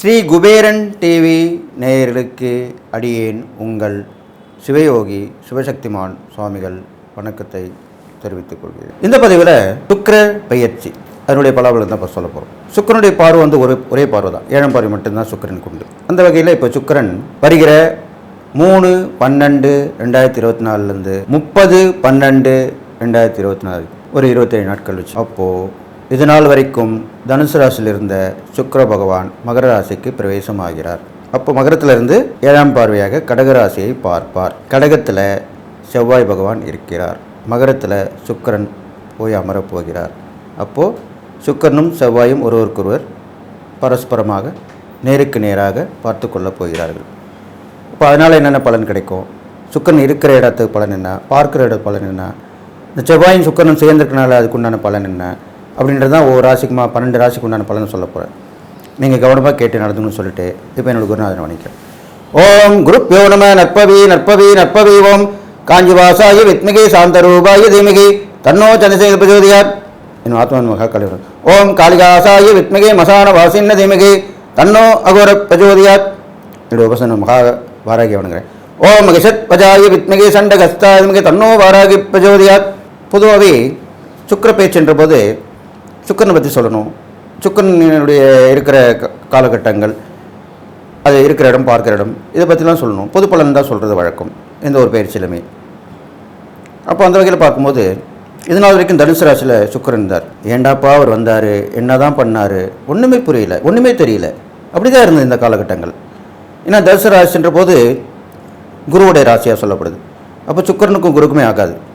Sri Kuberan TV நேயர்களுக்கு அடியேன் உங்கள் சிவயோகி சிவசக்திமான் சுவாமிகள் வணக்கத்தை தெரிவித்துக் கொள்கிறேன். இந்த பதிவில் சுக்கர பயிற்சி அதனுடைய பலாபலம் தான் இப்போ சொல்ல போகிறோம் சுக்கிரனுடைய பார்வை வந்து ஒரு ஒரே பார்வை தான். ஏழாம் பார்வை மட்டும்தான் சுக்கிரனுக்கு உண்டு அந்த வகையில் இப்போ சுக்கரன் வருகிற மூணு பன்னெண்டு ரெண்டாயிரத்தி இருபத்தி நாலுலேருந்து முப்பது பன்னெண்டு ரெண்டாயிரத்தி இருபத்தி நாலு ஒரு இருபத்தேழு நாட்கள் வச்சு. அப்போது இது நாள் வரைக்கும் தனுசு ராசியில் இருந்த சுக்கர பகவான் மகர ராசிக்கு பிரவேசமாகிறார். அப்போ மகரத்திலிருந்து ஏழாம் பார்வையாக கடகராசியை பார்ப்பார். கடகத்தில் செவ்வாய் பகவான் இருக்கிறார். மகரத்தில் சுக்கிரன் போய் அமரப் போகிறார். அப்போது சுக்கரனும் செவ்வாயும் ஒருவருக்கொருவர் பரஸ்பரமாக நேருக்கு நேராக பார்த்து கொள்ளப் போகிறார்கள். இப்போ அதனால் என்னென்ன பலன் கிடைக்கும்? சுக்கரன் இருக்கிற இடத்துக்கு பலன் என்ன? பார்க்குற இட பலன் என்ன? இந்த செவ்வாயும் சுக்கரனும் சேர்ந்துருக்கனால அதுக்கு உண்டான பலன் என்ன? அப்படின்றது தான் ஒவ்வொரு ராசிக்குமா பன்னெண்டு ராசிக்கு உண்டான பலன் சொல்ல போகிறேன் நீங்கள் கவனமாக கேட்டு நடந்துங்கன்னு சொல்லிட்டு இப்போ என்னோட குருநாதனை வணிக்கிறேன் ஓம் குருப்யோ நம நற்பவி நற்பவி நற்பவி ஓம். காஞ்சிவாசாய வித்மிகி சாந்தரூபாய தீமிகி. தன்னோ சந்திரசேகர் பிரஜோதியார் என் ஆத்மன் மகா கலிவரன் ஓம் காளிகாசாய வித்மிகி மசான வாசின்ன தீமிகி. தன்னோ அகோர பிரஜோதியார் என்னுடைய உபசன மகா வாராகி வணங்குறேன் ஓம் மகிஷத் பஜாய வித்மிகி சண்டகஸ்தாத்மிகி தன்னோ வாராகி பிரஜோதியார் பொதுவாகவே சுக்கர பேச்சுன்ற போது சுக்கரனை பற்றி சொல்லணும். சுக்கரனுடைய இருக்கிற க- காலகட்டங்கள் அது இருக்கிற இடம் பார்க்குற இடம் இதை பற்றிலாம் சொல்லணும். பொது பலன் தான் சொல்கிறது வழக்கம் எந்த ஒரு பயிற்சியிலுமே. அப்போ அந்த வகையில் பார்க்கும்போது இது நாள் வரைக்கும் தனுசு ராசியில் சுக்கிரன் இருந்தார். ஏண்டாப்பா அவர் வந்தார் என்ன தான் பண்ணார் ஒன்றுமே புரியல ஒன்றுமே தெரியல. அப்படி தான் இருந்தது இந்த காலகட்டங்கள். ஏன்னா தனுசு ராசின்ற போது குருவுடைய ராசியாக சொல்லப்படுது. அப்போ சுக்கிரனுக்கும் குருக்குமே ஆகாது.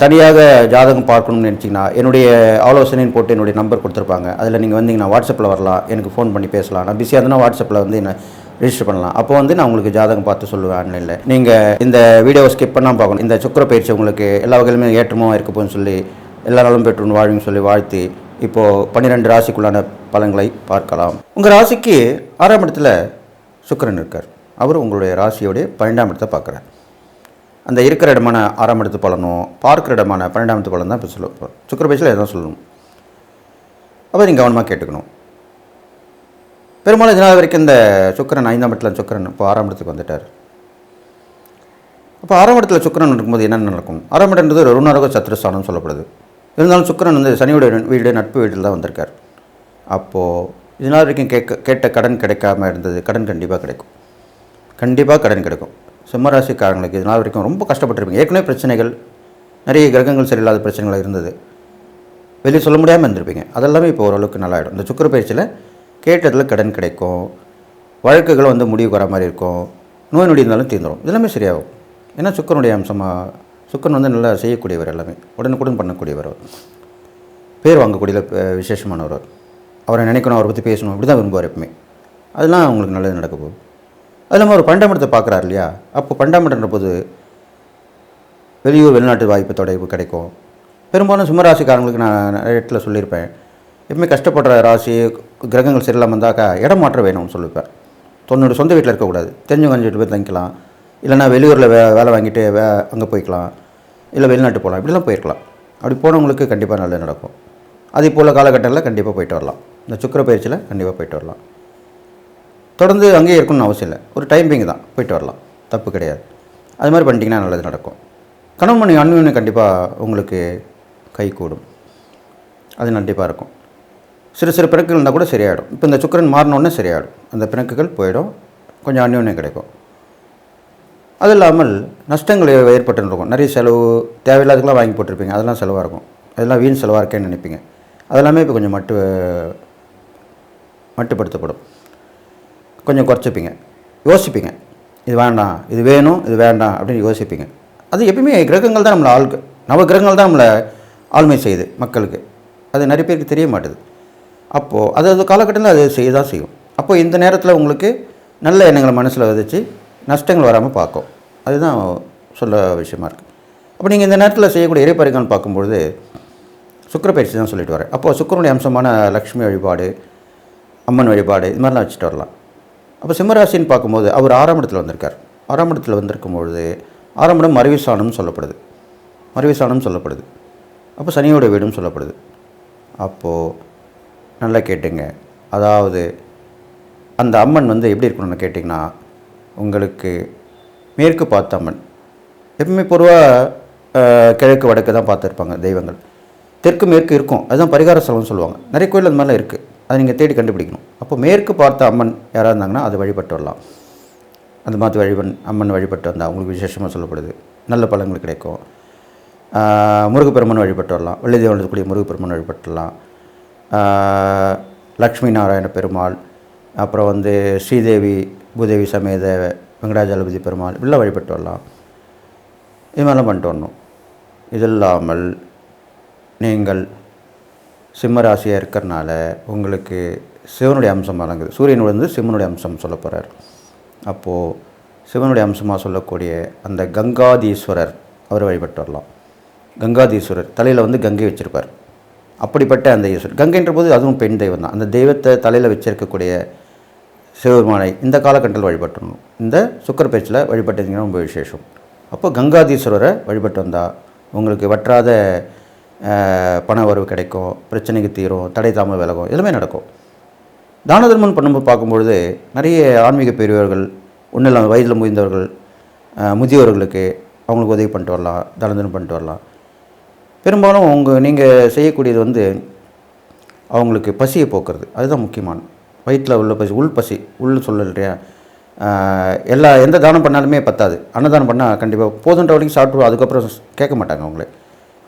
தனியாக ஜாதகம் பார்க்கணும்னு நினச்சிங்கன்னா என்னுடைய ஆலோசனைன்னு போட்டு என்னுடைய நம்பர் கொடுத்துருப்பாங்க. அதில் நீங்கள் வந்தீங்கன்னா வாட்ஸ்அப்பில் வரலாம். எனக்கு ஃபோன் பண்ணி பேசலாம். நான் பிஸியாக இருந்தால் வாட்ஸ்அப்பில் வந்து என்ன ரிஜிஸ்டர் பண்ணலாம். அப்போ வந்து நான் உங்களுக்கு ஜாதகம் பார்த்து சொல்லுவேன் ஆன்லைனில். நீங்கள் இந்த வீடியோவை ஸ்கிப் பண்ணால் பார்க்கணும். இந்த சுக்கிர பயிற்சி உங்களுக்கு எல்லா வகையிலுமே ஏற்றமாக இருக்க போகுன்னு சொல்லி எல்லா நாளும் பெற்று வாழ்வுன்னு சொல்லி வாழ்த்தி இப்போது பன்னிரெண்டு ராசிக்குள்ளான பலன்களை பார்க்கலாம். உங்கள் ராசிக்கு ஆறாம் இடத்துல சுக்கரன் இருக்கார். அவர் உங்களுடைய ராசியோடைய பன்னெண்டாம் இடத்தை பார்க்குறார். அந்த இருக்கிற இடமான ஆறாம் இடத்து பலனும் பார்க்குற இடமான பன்னெண்டாம் இடத்து பலன் தான் இப்போ சொல்ல போகிறோம் சுக்கர பேச்சில் சொல்லணும்? அப்போ நீங்கள் கவனமாக கேட்டுக்கணும். பெரும்பாலும் இதனால் வரைக்கும் இந்த சுக்கரன் ஐந்தாம் இடத்துல சுக்கிரன் இப்போ ஆறாம் இடத்துக்கு வந்துட்டார். அப்போ ஆறாம் இடத்துல சுக்கரன் இருக்கும்போது என்னென்ன நடக்கும்? ஆறாம் இடம்ன்றது ஒரு ருணரக சத்ருஸ்தானம் சொல்லப்படுது. இருந்தாலும் சுக்கிரன் வந்து சனியோட வீடு நட்பு வீட்டில் தான் வந்திருக்கார். அப்போது இதனால் வரைக்கும் கேட்க கேட்ட கடன் கிடைக்காம இருந்தது கடன் கண்டிப்பாக கிடைக்கும். கண்டிப்பாக கடன் கிடைக்கும். சிம்மராசிக்காரங்களுக்கு இதனால் வரைக்கும் ரொம்ப கஷ்டப்பட்டிருப்பீங்க. ஏற்கனவே பிரச்சனைகள் நிறைய கிரகங்கள் சரியில்லாத பிரச்சனைகள் இருந்தது. வெளியே சொல்ல முடியாமல் இருந்திருப்பீங்க. அதெல்லாமே இப்போ ஓரளவுக்கு நல்லாயிடும். இந்த சுக்கிர பயிற்சியில் கேட்டதில் கடன் கிடைக்கும். வழக்குகள் வந்து முடிவுக்கு வர மாதிரி இருக்கும். நோய் நொடி இருந்தாலும் தீர்ந்துடும் இதெல்லாமே சரியாகும். ஏன்னா சுக்கரனுடைய அம்சமாக சுக்கரன் வந்து நல்லா செய்யக்கூடியவர் எல்லாமே. உடனுக்குடன் பண்ணக்கூடியவர் பேர் வாங்கக்கூடிய விசேஷமானவர் அவரை. நினைக்கணும் அவரை பற்றி பேசணும். அப்படி தான் விரும்புவார் எப்பவுமே. அதெல்லாம் அவங்களுக்கு நல்லது நடக்க போகுது. அது இல்லாமல் ஒரு பண்டாமடத்தை பார்க்குறாரு இல்லையா? அப்போ பண்டாமடன்ற போது வெளியூர் வெளிநாட்டு வாய்ப்பு தொடைவு கிடைக்கும். பெரும்பாலும் சிம்மராசிக்காரங்களுக்கு நான் நிறைய இடத்துல சொல்லியிருப்பேன். எப்பவுமே கஷ்டப்படுற ராசி கிரகங்கள் சரியில்லாமல் இருந்தாக்கா இடம் மாற்றம் வேணும்னு சொல்லியிருப்பேன் தன்னோட சொந்த வீட்டில் இருக்கக்கூடாது. தெரிஞ்சு கொஞ்சம் போய் தங்கிக்கலாம். இல்லைன்னா வெளியூரில் வே வேலை வாங்கிட்டு வே அங்கே போய்க்கலாம். இல்லை வெளிநாட்டு போகலாம். இப்படிலாம் போயிருக்கலாம். அப்படி போனவங்களுக்கு கண்டிப்பாக நல்லது நடக்கும். அது இப்போ உள்ள காலகட்டங்களில் கண்டிப்பாக போயிட்டு வரலாம். இந்த சுக்கர பயிற்சியில் கண்டிப்பாக போயிட்டு வரலாம். தொடர்ந்து அங்கேயே இருக்கணும்னு அவசியம் இல்லை. ஒரு டைமிங் தான். போயிட்டு வரலாம். தப்பு கிடையாது. அது மாதிரி பண்ணிட்டீங்கன்னா நல்லது நடக்கும். கணவன் மணி அன்பின் கண்டிப்பாக உங்களுக்கு கை கூடும். அது கண்டிப்பாக இருக்கும். சிறு சிறு பிணக்குகள் இருந்தால் கூட சரியாயிடும். இப்போ இந்த சுக்கிரன் மாறினோடனே சரியாயிடும். அந்த பிணக்குகள் போயிடும். கொஞ்சம் அந்யோன்யம் கிடைக்கும். அது இல்லாமல் நஷ்டங்கள் ஏற்பட்டுருக்கும் நிறைய செலவு தேவையில்லாததுக்கெல்லாம் வாங்கி போட்டிருப்பீங்க. அதெல்லாம் செலவாக இருக்கும். அதெல்லாம் வீண் செலவாக இருக்கேன்னு நினைப்பீங்க. அதெல்லாமே இப்போ கொஞ்சம் மட்டு மட்டுப்படுத்தப்படும். கொஞ்சம் குறைச்சிப்பீங்க. யோசிப்பீங்க. இது வேண்டாம் இது வேணும் இது வேண்டாம் அப்படின்னு யோசிப்பீங்க. அது எப்பயுமே கிரகங்கள் தான் நம்மளை ஆள் நவ கிரகங்கள் தான் நம்மளை ஆளுமை செய்யுது மக்களுக்கு. அது நிறைய பேருக்கு தெரிய மாட்டுது. அப்போது அது அது காலகட்டத்தில் அது செய்ய தான் செய்யும். அப்போ இந்த நேரத்தில் உங்களுக்கு நல்ல எண்ணங்களை மனசில் விதைச்சு நஷ்டங்கள் வராமல் பார்க்கும். அதுதான் சொல்ல விஷயமா இருக்குது அப்போ நீங்கள் இந்த நேரத்தில் செய்யக்கூடிய இறைப்பறிகள் பார்க்கும்பொழுது சுக்கிர பயிற்சி தான் சொல்லிட்டு வரேன் அப்போது சுக்கிரனுடைய அம்சமான லக்ஷ்மி வழிபாடு அம்மன் வழிபாடு இது மாதிரிலாம் வச்சுட்டு வரலாம். அப்போ சிம்மராசின்னு பார்க்கும்போது அவர் ஆறாம் இடத்துல வந்திருக்கார். ஆறாம் இடத்துல வந்திருக்கும் பொழுது ஆறாம் இடம் மறைவிசானம் சொல்லப்படுது. மறைவிசானம் சொல்லப்படுது. அப்போ சனியோட வீடும் சொல்லப்படுது. அப்போது நல்லா கேட்டுங்க. அதாவது அந்த அம்மன் வந்து எப்படி இருக்கணும்னு கேட்டிங்கன்னா உங்களுக்கு மேற்கு பார்த்த அம்மன். எப்பவுமே பொதுவாக கிழக்கு வடக்கு தான் பார்த்துருப்பாங்க தெய்வங்கள். தெற்கு மேற்கு இருக்கும். அதுதான் பரிகார ஸ்தலம்னு சொல்லுவாங்க. நிறைய கோயில் அது மாதிரிலாம் இருக்குது அதை நீங்கள் தேடி கண்டுபிடிக்கணும். அப்போ மேற்கு பார்த்த அம்மன் யாராக இருந்தாங்கன்னா அதை வழிபட்டு வரலாம். அந்த மாதிரி வழிபன் அம்மன் வழிபட்டு வந்தால் அவங்களுக்கு விசேஷமாக சொல்லப்படுது. நல்ல பலன்கள் கிடைக்கும். முருகப்பெருமன் வழிபட்டு வரலாம். வெள்ளிதேவன் தேவனத்துக்குரிய முருகப்பெருமன் வழிபட்டுலாம் லக்ஷ்மி நாராயண பெருமாள் அப்புறம் வந்து ஸ்ரீதேவி பூதேவி சமேத வெங்கடாஜலபதி பெருமாள் இப்படிலாம் வழிபட்டு வரலாம். இது மாதிரிலாம் பண்ணிட்டு வரணும். இது இல்லாமல் நீங்கள் சிம்மராசியாக இருக்கிறனால உங்களுக்கு சிவனுடைய அம்சம் வழங்குது. சூரியன் வந்து சிவனுடைய அம்சம் சொல்ல போகிறார் அப்போது சிவனுடைய அம்சமாக சொல்லக்கூடிய அந்த கங்காதீஸ்வரர் அவரை வழிபட்டு வரலாம். கங்காதீஸ்வரர் தலையில் வந்து கங்கை வச்சுருப்பார். அப்படிப்பட்ட அந்த ஈஸ்வரர். கங்கைன்ற போது அதுவும் பெண் தெய்வம் தான். அந்த தெய்வத்தை தலையில் வச்சிருக்கக்கூடிய சிவபெருமானை இந்த காலகட்டத்தில் வழிபட்டணும் இந்த சுக்கர பேச்சில் வழிபட்டீங்கன்னா ரொம்ப விசேஷம். அப்போ கங்காதீஸ்வரரை வழிபட்டு வந்தால் உங்களுக்கு வற்றாத பண வரவு கிடைக்கும் பிரச்சனைக்கு தீரும் தடை தாமல் விலகும் எல்லாமே நடக்கும். தான தர்மம் பண்ணும்போது பார்க்கும்பொழுது நிறைய ஆன்மீக பெரியவர்கள் ஒன்றும் இல்லாமல் வயதில் முயந்தவர்கள் முதியவர்களுக்கு முதியோர்களுக்கு அவங்களுக்கு உதவி பண்ணிட்டு வரலாம் தான தர்மம் பண்ணிட்டு வரலாம். பெரும்பாலும் உங்கள் நீங்கள் செய்யக்கூடியது வந்து அவங்களுக்கு பசியை போக்குறது. அதுதான் முக்கியமான. வயிற்றில் உள்ள பசி உள் பசி உள் சொல்ல எல்லா எந்த தானம் பண்ணாலுமே பத்தாது. அன்னதானம் பண்ணால் கண்டிப்பாக போதுன்ற வரைக்கும் சாப்பிட்டு அதுக்கப்புறம் கேட்க மாட்டாங்க அவங்களே.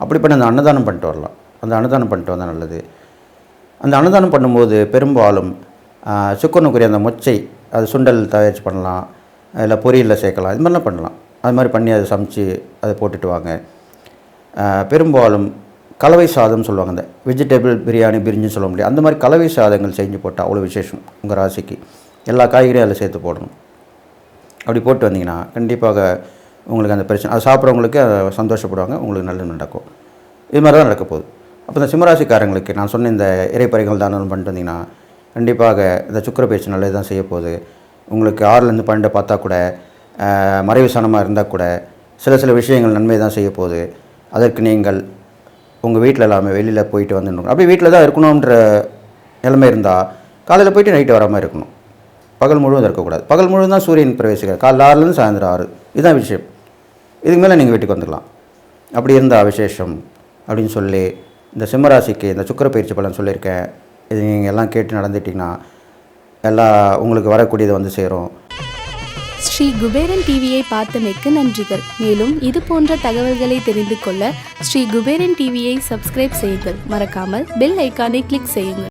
அப்படி பண்ணி அந்த அன்னதானம் பண்ணிட்டு வரலாம். அந்த அன்னதானம் பண்ணிட்டு வந்தால் நல்லது. அந்த அன்னதானம் பண்ணும்போது பெரும்பாலும் சுக்கனுக்குரிய அந்த மொச்சை அது சுண்டல் தயாரித்து பண்ணலாம். இல்லை பொரியலில் சேர்க்கலாம். இது மாதிரிலாம் பண்ணலாம். அது மாதிரி பண்ணி அதை சமைச்சு அதை போட்டுட்டு வாங்க. பெரும்பாலும் கலவை சாதம் சொல்லுவாங்க அந்த வெஜிடபிள் பிரியாணி பிரிஞ்சுன்னு சொல்ல முடியாது. அந்த மாதிரி கலவை சாதங்கள் செஞ்சு போட்டால் அவ்வளோ விசேஷம் உங்கள் ராசிக்கு. எல்லா காய்கறியும் அதில் சேர்த்து போடணும். அப்படி போட்டு வந்தீங்கன்னா கண்டிப்பாக உங்களுக்கு அந்த பிரச்சனை அது சாப்பிட்றவங்களுக்கு சந்தோஷப்படுவாங்க உங்களுக்கு நல்லது நடக்கும். இது மாதிரி தான் நடக்க போகுது. அப்போ இந்த சிம்மராசிக்காரங்களுக்கு நான் சொன்ன இந்த இறைப்பறைகள் தானம் பண்ணிட்டு வந்தீங்கன்னா கண்டிப்பாக இந்த சுக்கர பேச்சு நல்லது தான் செய்ய போகுது. உங்களுக்கு ஆறுலேருந்து பன்னெண்டு பார்த்தா கூட மறைவு சனமாக இருந்தால் கூட சில சில விஷயங்கள் நன்மை தான் செய்ய போகுது. அதற்கு நீங்கள் உங்கள் வீட்டில் எல்லாமே வெளியில் போயிட்டு வந்துடணும் அப்படி வீட்டில் தான் இருக்கணுன்ற நிலைமை இருந்தால் காலையில் போயிட்டு நைட்டு வராமல் இருக்கணும். பகல் முழுவதும் இருக்கக்கூடாது. பகல் முழுவதும் தான் சூரியன் பிரவேசிக்கிறார். காலைல ஆறுலேருந்து சாயந்தரம் ஆறு. இதுதான் விஷயம். இதுக்கு மேலே நீங்கள் வீட்டுக்கு வந்துடலாம். அப்படி இருந்தால் விசேஷம் அப்படின்னு சொல்லி இந்த சிம்மராசிக்கு இந்த சுக்கிர பயிற்சி பலன் சொல்லியிருக்கேன். இது நீங்கள் எல்லாம் கேட்டு நடந்துட்டிங்கன்னா எல்லா உங்களுக்கு வரக்கூடியது வந்து சேரும். ஸ்ரீ குபேரன் டிவியை பார்த்தமைக்கு நன்றிகள். மேலும் இது போன்ற தகவல்களை தெரிந்து கொள்ள ஸ்ரீ குபேரன் டிவியை சப்ஸ்கிரைப் செய்யுங்கள். மறக்காமல் பெல் ஐக்கானை கிளிக் செய்யுங்கள்.